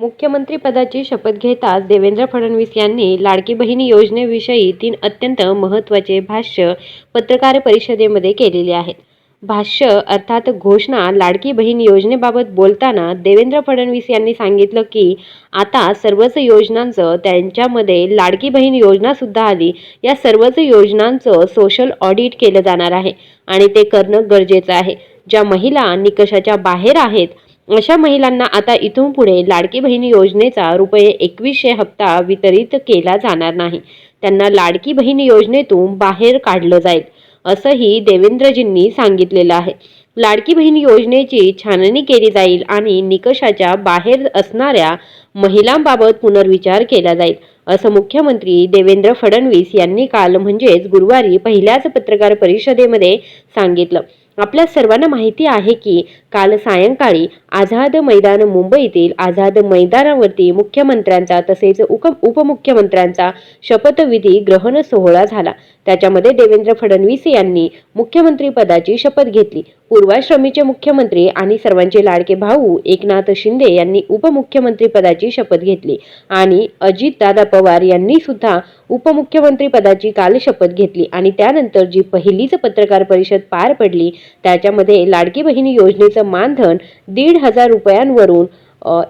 मुख्यमंत्रीपदाची शपथ घेताच देवेंद्र फडणवीस यांनी लाडकी बहीण योजनेविषयी तीन अत्यंत महत्त्वाचे भाष्य पत्रकार परिषदेमध्ये केलेले आहेत. भाष्य अर्थात घोषणा लाडकी बहीण योजनेबाबत बोलताना देवेंद्र फडणवीस यांनी सांगितलं की आता सर्वच योजनांचं त्यांच्यामध्ये लाडकी बहीण योजनासुद्धा आली. या सर्वच योजनांचं सोशल ऑडिट केलं जाणार आहे आणि ते करणं गरजेचं आहे. ज्या महिला निकषाच्या बाहेर आहेत अशा महिलांना आता इथून पुढे लाडकी बहीण योजनेचा रुपये एकवीसशे हप्ता वितरित केला जाणार नाही. त्यांना लाडकी बहीण योजनेतून बाहेर काढलं जाईल असंही देवेंद्रजींनी सांगितलेलं आहे. लाडकी बहीण योजनेची छाननी केली जाईल आणि निकषाच्या बाहेर असणाऱ्या महिलांबाबत पुनर्विचार केला जाईल असं मुख्यमंत्री देवेंद्र फडणवीस यांनी काल म्हणजेच गुरुवारी पहिल्याच पत्रकार परिषदेमध्ये सांगितलं. आपल्या सर्वांना माहिती आहे की काल सायंकाळी आझाद मैदान मुंबईतील आझाद मैदानावरती मुख्यमंत्र्यांचा तसेच उप उपमुख्यमंत्र्यांचा शपथविधी ग्रहण सोहळा झाला. त्याच्यामध्ये देवेंद्र फडणवीस यांनी मुख्यमंत्रीपदाची शपथ घेतली. पूर्वाश्रमीचे मुख्यमंत्री आणि सर्वांचे लाडके भाऊ एकनाथ शिंदे यांनी उपमुख्यमंत्रीपदाची शपथ घेतली. आणि अजितदादा पवार यांनी सुद्धा उपमुख्यमंत्रीपदाची काल शपथ घेतली. आणि त्यानंतर जी पहिलीच पत्रकार परिषद पार पडली त्याच्यामध्ये लाडकी बहिणी योजनेचं मानधन दीड हजार रुपयांवरून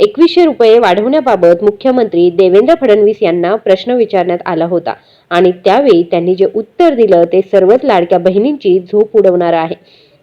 एकवीसशे रुपये वाढवण्याबाबत मुख्यमंत्री देवेंद्र फडणवीस यांना प्रश्न विचारण्यात आला होता. आणि त्यावेळी त्यांनी जे उत्तर दिलं ते सर्वच लाडक्या बहिणींची झोप उडवणार आहे.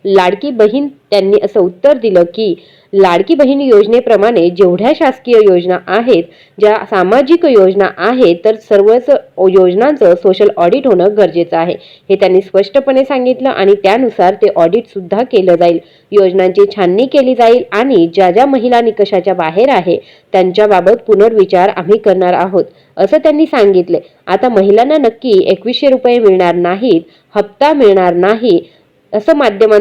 लाडकी बहीण त्यांनी असं उत्तर दिलं की लाडकी बहीण योजनेप्रमाणे जेवढ्या शासकीय योजना आहेत ज्या सामाजिक योजना आहेत तर सर्वच योजनांचं सोशल ऑडिट होणं गरजेचं आहे. हे त्यांनी स्पष्टपणे सांगितलं आणि त्यानुसार ते ऑडिट सुद्धा केलं जाईल. योजनांची छाननी केली जाईल आणि ज्या ज्या महिला निकषाच्या बाहेर आहे त्यांच्याबाबत पुनर्विचार आम्ही करणार आहोत असं त्यांनी सांगितले. आता महिलांना नक्की एकवीसशे रुपये मिळणार नाहीत हप्ता मिळणार नाही असं माध्यमां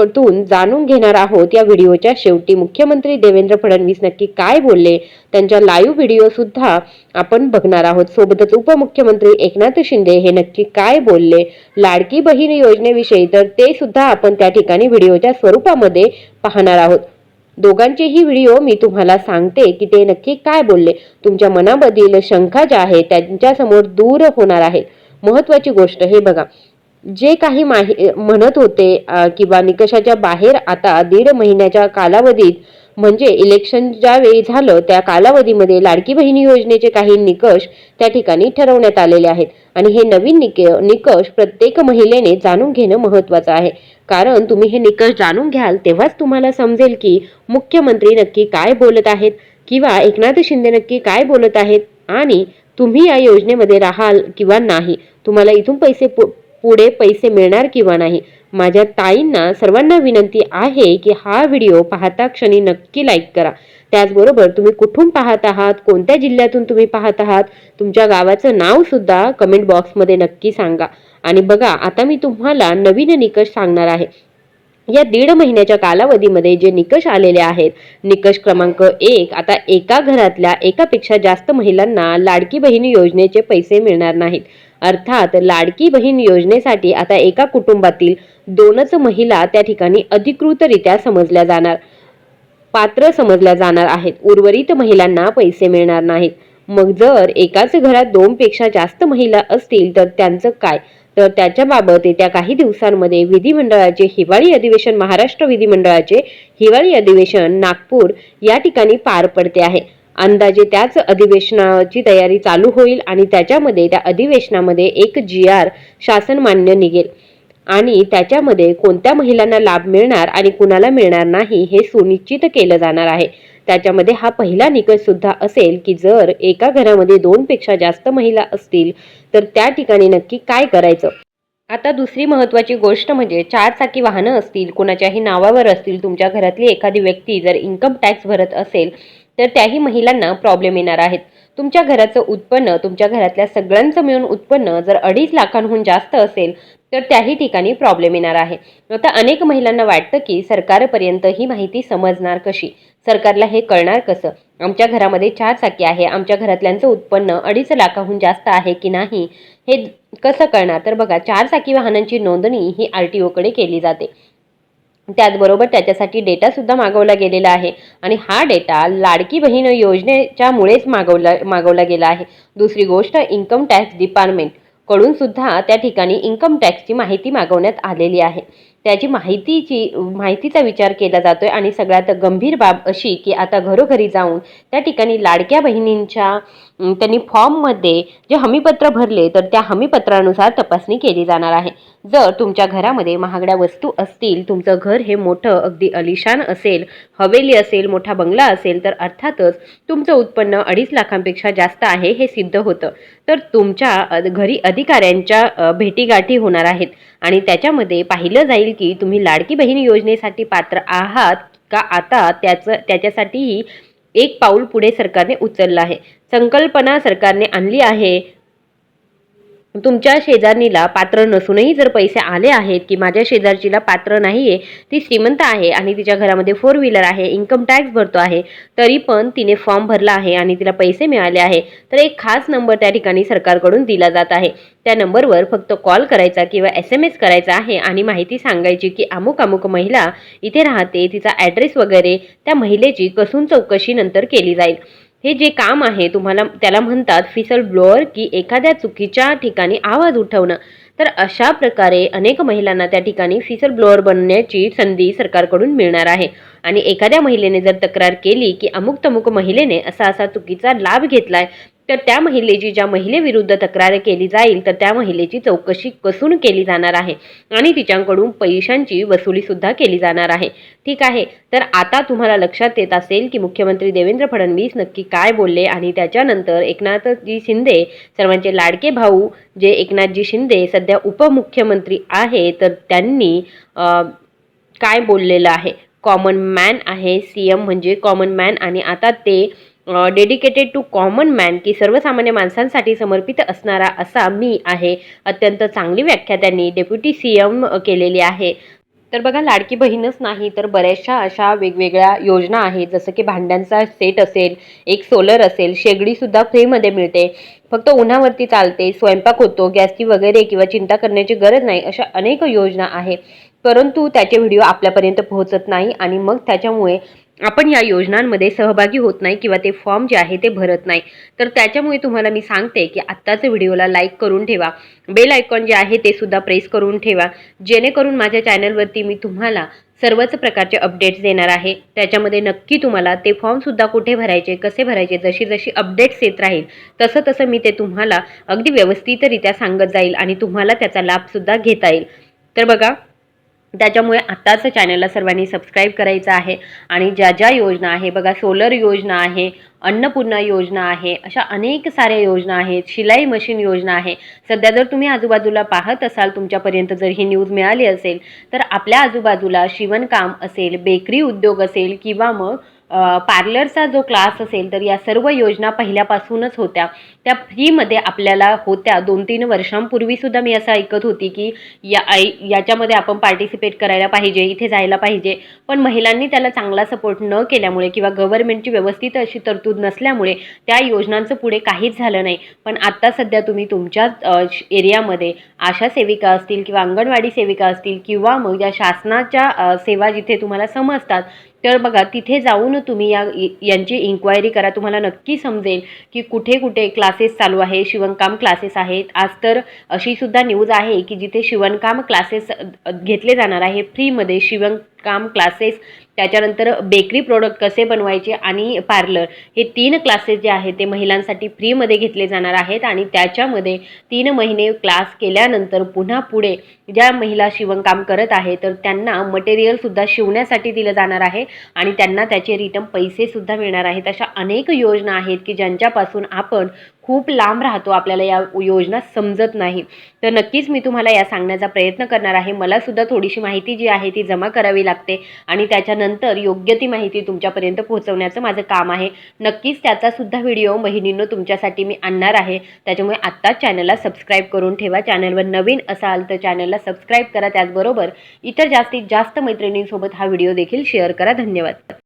माध्यमांकडून जाणून घेणार आहोत या व्हिडिओच्या शेवटी. मुख्यमंत्री देवेंद्र फडणवीस नक्की काय बोलले? त्यांच्या लाईव्ह व्हिडिओ सुद्धा आपण बघणार आहोत. सोबतच उपमुख्यमंत्री एकनाथ शिंदे हे नक्की काय बोलले? लाडकी बहीण योजनेविषयी तर ते सुद्धा आपण त्या ठिकाणी व्हिडिओच्या स्वरूपामध्ये पाहणार आहोत. दोघांचेही व्हिडिओ मी तुम्हाला सांगते की ते नक्की काय बोलले. तुमच्या मनामधील शंका ज्या आहेत त्यांच्यासमोर दूर होणार आहेत. महत्वाची गोष्ट हे बघा. जे काही माहि म्हणत होते किंवा निकषाच्या बाहेर आता दीड महिन्याच्या कालावधीत म्हणजे इलेक्शन ज्यावेळी झालं त्या कालावधीमध्ये लाडकी बहिणी योजनेचे काही निकष त्या ठिकाणी ठरवण्यात आलेले आहेत. आणि हे नवीन निक निकष प्रत्येक महिलेने जाणून घेणं महत्त्वाचं आहे. कारण तुम्ही हे निकष जाणून घ्याल तेव्हाच तुम्हाला समजेल की मुख्यमंत्री नक्की काय बोलत आहेत किंवा एकनाथ शिंदे नक्की काय बोलत आहेत आणि तुम्ही या योजनेमध्ये राहाल किंवा नाही. तुम्हाला इथून पैसे पु पुढे पैसे मिळणार किंवा नाही. माझ्या ताईंना सर्वांना विनंती आहे की हा व्हिडिओ पाहता क्षणी नक्की लाईक करा. त्याचबरोबर तुम्ही कुठून पाहत आहात? कोणत्या जिल्ह्यातून तुम्ही पाहत आहात? तुमच्या गावाचं नाव सुद्धा कमेंट बॉक्समध्ये नक्की सांगा. आणि बघा आता मी तुम्हाला नवीन निकष सांगणार आहे. या दीड महिन्याच्या कालावधीमध्ये जे निकष आलेले आहेत निकष क्रमांक एक आता एका घरातल्या एकापेक्षा जास्त महिलांना लाडकी बहीण योजनेचे पैसे मिळणार नाहीत. अर्थात लाडकी बहीण योजनेसाठी आता एका कुटुंबातील दोनच महिला त्या ठिकाणी अधिकृतरित्या समजल्या जाणार पात्र समजल्या जाणार आहेत. उर्वरित महिलांना पैसे मिळणार नाहीत. मग जर एकाच घरात दोन पेक्षा जास्त महिला असतील तर त्यांचं काय? तर त्याच्याबाबत येत्या काही दिवसांमध्ये विधिमंडळाचे हिवाळी अधिवेशन महाराष्ट्र विधिमंडळाचे हिवाळी अधिवेशन नागपूर या ठिकाणी पार पडते आहे. अंदाजे त्याच अधिवेशनाची तयारी चालू होईल आणि त्याच्यामध्ये त्या अधिवेशनामध्ये एक जी आर शासन मान्य निघेल. आणि त्याच्यामध्ये कोणत्या महिलांना लाभ मिळणार आणि कुणाला मिळणार नाही हे सुनिश्चित केलं जाणार आहे. त्याच्यामध्ये हा पहिला निकष सुद्धा असेल की जर एका घरामध्ये दोनपेक्षा जास्त महिला असतील तर त्या ठिकाणी नक्की काय करायचं? आता दुसरी महत्त्वाची गोष्ट म्हणजे चार चाकी वाहनं असतील कोणाच्याही नावावर असतील तुमच्या घरातली एखादी व्यक्ती जर इन्कम टॅक्स भरत असेल तर त्याही महिलांना प्रॉब्लेम येणार आहेत. तुमच्या घराचं उत्पन्न तुमच्या घरातल्या सगळ्यांचं मिळून उत्पन्न जर अडीच लाखांहून जास्त असेल तर त्याही ठिकाणी प्रॉब्लेम येणार आहे. आता अनेक महिलांना वाटतं की सरकारपर्यंत ही माहिती समजणार कशी? सरकारला हे कळणार कसं? आमच्या घरामध्ये चार चाकी आहे. आमच्या घरातल्यांचं उत्पन्न अडीच लाखाहून जास्त आहे की नाही हे कसं कळणार? तर बघा चार चाकी वाहनांची नोंदणी ही आर टी ओकडे केली जाते. त्याचबरोबर त्याच्यासाठी डेटासुद्धा मागवला गेलेला आहे. आणि हा डेटा लाडकी बहीण योजनेच्यामुळेच मागवला मागवला गेला आहे. दुसरी गोष्ट इन्कम टॅक्स डिपार्टमेंटकडून सुद्धा त्या ठिकाणी इन्कम टॅक्सची माहिती मागवण्यात आलेली आहे. त्याची माहितीची माहितीचा विचार केला जातोय आणि सगळ्यात गंभीर बाब अशी की आता घरोघरी जाऊन त्या ठिकाणी लाडक्या बहिणींच्या त्यांनी फॉर्ममध्ये जे हमीपत्र भरले तर त्या हमीपत्रानुसार तपासणी केली जाणार आहे. जर तुमच्या घरामध्ये महागड्या वस्तू असतील तुमचं घर हे मोठं अगदी अलिशान असेल हवेली असेल मोठा बंगला असेल तर अर्थातच तुमचं उत्पन्न अडीच लाखांपेक्षा जास्त आहे हे सिद्ध होतं. तर तुमच्या घरी अधिकाऱ्यांच्या भेटीगाठी होणार आहेत. आणि त्याच्यामध्ये पाहिलं जाईल की तुम्ही लाडकी बहीण योजनेसाठी पात्र आहात का आता त्याचं त्याच्यासाठीही एक पाऊल पुढे सरकारने उचललं आहे. संकल्पना सरकारने आणली आहे. तुमच्या शेजारणीला पात्र नसूनही जर पैसे आले आहेत की माझ्या शेजारचीला पात्र नाही आहे ती श्रीमंत आहे आणि तिच्या घरामध्ये फोर व्हीलर आहे इन्कम टॅक्स भरतो आहे तरी पण तिने फॉर्म भरला आहे आणि तिला पैसे मिळाले आहे तर एक खास नंबर त्या ठिकाणी सरकारकडून दिला जात आहे. त्या नंबरवर फक्त कॉल करायचा किंवा एस एम एस करायचा आहे आणि माहिती सांगायची की अमुक अमुक महिला इथे राहते तिचा ॲड्रेस वगैरे त्या महिलेची कसून चौकशी नंतर केली जाईल. हे जे काम आहे तुम्हाला त्याला म्हणतात फिसल ब्लोअर की एखाद्या चुकीच्या ठिकाणी आवाज उठवणं. तर अशा प्रकारे अनेक महिलांना त्या ठिकाणी फिसल ब्लोअर बनण्याची संधी सरकारकडून मिळणार आहे. आणि एखाद्या महिलेने जर तक्रार केली की अमुक तमुक महिलेने असा असा चुकीचा लाभ घेतलाय तर त्या महिलेची ज्या महिलेविरुद्ध तक्रार केली जाईल तर त्या महिलेची चौकशी कसून केली जाणार आहे? आणि तिच्याकडून पैशांची वसुलीसुद्धा केली जाणार आहे. ठीक आहे. तर आता तुम्हाला लक्षात येत असेल की मुख्यमंत्री देवेंद्र फडणवीस नक्की काय बोलले आणि त्याच्यानंतर एकनाथजी शिंदे सर्वांचे लाडके भाऊ जे एकनाथजी शिंदे सध्या उपमुख्यमंत्री आहे तर त्यांनी काय बोललेलं आहे? कॉमन मॅन आहे सी एम म्हणजे कॉमन मॅन आणि आता ते डेडिकेटेड टू कॉमन मॅन की सर्वसामान्य माणसांसाठी समर्पित असणारा असा मी आहे अत्यंत चांगली व्याख्या त्यांनी डेप्युटी सी एम केलेली आहे. तर बघा लाडकी बहीणच नाही तर बऱ्याचशा अशा वेगवेगळ्या योजना आहेत जसं की भांड्यांचा सेट असेल एक सोलर असेल शेगडीसुद्धा फ्रीमध्ये मिळते. फक्त उन्हावरती चालते स्वयंपाक होतो गॅसची वगैरे किंवा चिंता करण्याची गरज नाही अशा अनेक योजना आहे परंतु त्याचे व्हिडिओ आपल्यापर्यंत पोहोचत नाही आणि मग त्याच्यामुळे आपण या योजनांमध्ये सहभागी होत नाही किंवा ते फॉर्म जे आहे ते भरत नाही. तर त्याच्यामुळे तुम्हाला मी सांगते की आत्ताच व्हिडिओला लाईक करून ठेवा. बेल आयकॉन जे आहे ते सुद्धा प्रेस करून ठेवा. जेणेकरून माझ्या चॅनलवरती मी तुम्हाला सर्वच प्रकारचे अपडेट्स देणार आहे. त्याच्यामध्ये नक्की तुम्हाला ते फॉर्मसुद्धा कुठे भरायचे कसे भरायचे जशी जशी अपडेट्स येत राहील तसं तसं मी ते तुम्हाला अगदी व्यवस्थितरित्या सांगत जाईल आणि तुम्हाला त्याचा लाभसुद्धा घेता येईल. तर बघा त्याच्यामुळे आत्ताच चॅनलला सर्वांनी सबस्क्राईब करायचं आहे. आणि ज्या ज्या योजना आहे बघा सोलर योजना आहे अन्नपूर्णा योजना आहे अशा अनेक साऱ्या योजना आहेत शिलाई मशीन योजना आहे. सध्या जर तुम्ही आजूबाजूला पाहत असाल तुमच्यापर्यंत जर ही न्यूज मिळाली असेल तर आपल्या आजूबाजूला शिवणकाम असेल बेकरी उद्योग असेल किंवा मग पार्लरचा जो क्लास असेल तर या सर्व योजना पहिल्यापासूनच होत्या. त्या फ्रीमध्ये आपल्याला होत्या. दोन तीन वर्षांपूर्वी सुद्धा मी असं ऐकत होती की या आई याच्यामध्ये आपण पार्टिसिपेट करायला पाहिजे इथे जायला पाहिजे. पण महिलांनी त्याला चांगला सपोर्ट न केल्यामुळे किंवा गव्हर्नमेंटची व्यवस्थित अशी तरतूद नसल्यामुळे त्या योजनांचं पुढे काहीच झालं नाही. पण आत्ता सध्या तुम्ही तुमच्याच श- एरियामध्ये आशा सेविका असतील किंवा अंगणवाडी सेविका असतील किंवा मग या शासनाच्या सेवा जिथे तुम्हाला समजतात तर बघा तिथे जाऊन तुम्ही या यांची इन्क्वायरी करा. तुम्हाला नक्की समजेल की कुठे कुठे क्लासेस चालू आहे शिवणकाम क्लासेस आहेत. आज तर अशीसुद्धा न्यूज आहे की जिथे शिवणकाम क्लासेस घेतले जाणार आहे फ्रीमध्ये शिवणकाम क्लासेस त्याच्यानंतर बेकरी प्रोडक्ट कसे बनवायचे आणि पार्लर हे तीन क्लासेस जे आहेत ते महिलांसाठी फ्रीमध्ये घेतले जाणार आहेत आणि त्याच्यामध्ये तीन महिने क्लास केल्यानंतर पुन्हा पुढे ज्या महिला शिवणकाम करत आहे तर त्यांना मटेरियलसुद्धा शिवण्यासाठी दिलं जाणार आहे आणि त्यांना त्याचे रिटर्न पैसेसुद्धा मिळणार आहेत. अशा अनेक योजना आहेत की ज्यांच्यापासून आपण खूप लांब राहतो आपल्याला या योजना समजत नाही. तर नक्कीच मी तुम्हाला या सांगण्याचा प्रयत्न करणार आहे. मलासुद्धा थोडीशी माहिती जी आहे ती जमा करावी लागते आणि त्याच्यानंतर योग्य ती माहिती तुमच्यापर्यंत पोहोचवण्याचं माझं काम आहे. नक्कीच त्याचासुद्धा व्हिडिओ बहिणींनो तुमच्यासाठी मी आणणार आहे. त्याच्यामुळे आत्ताच चॅनलला सबस्क्राईब करून ठेवा. चॅनलवर नवीन असाल तर चॅनलला सबस्क्राईब करा. त्याचबरोबर इतर जास्तीत जास्त मैत्रिणींसोबत हा व्हिडिओ देखील शेअर करा. धन्यवाद.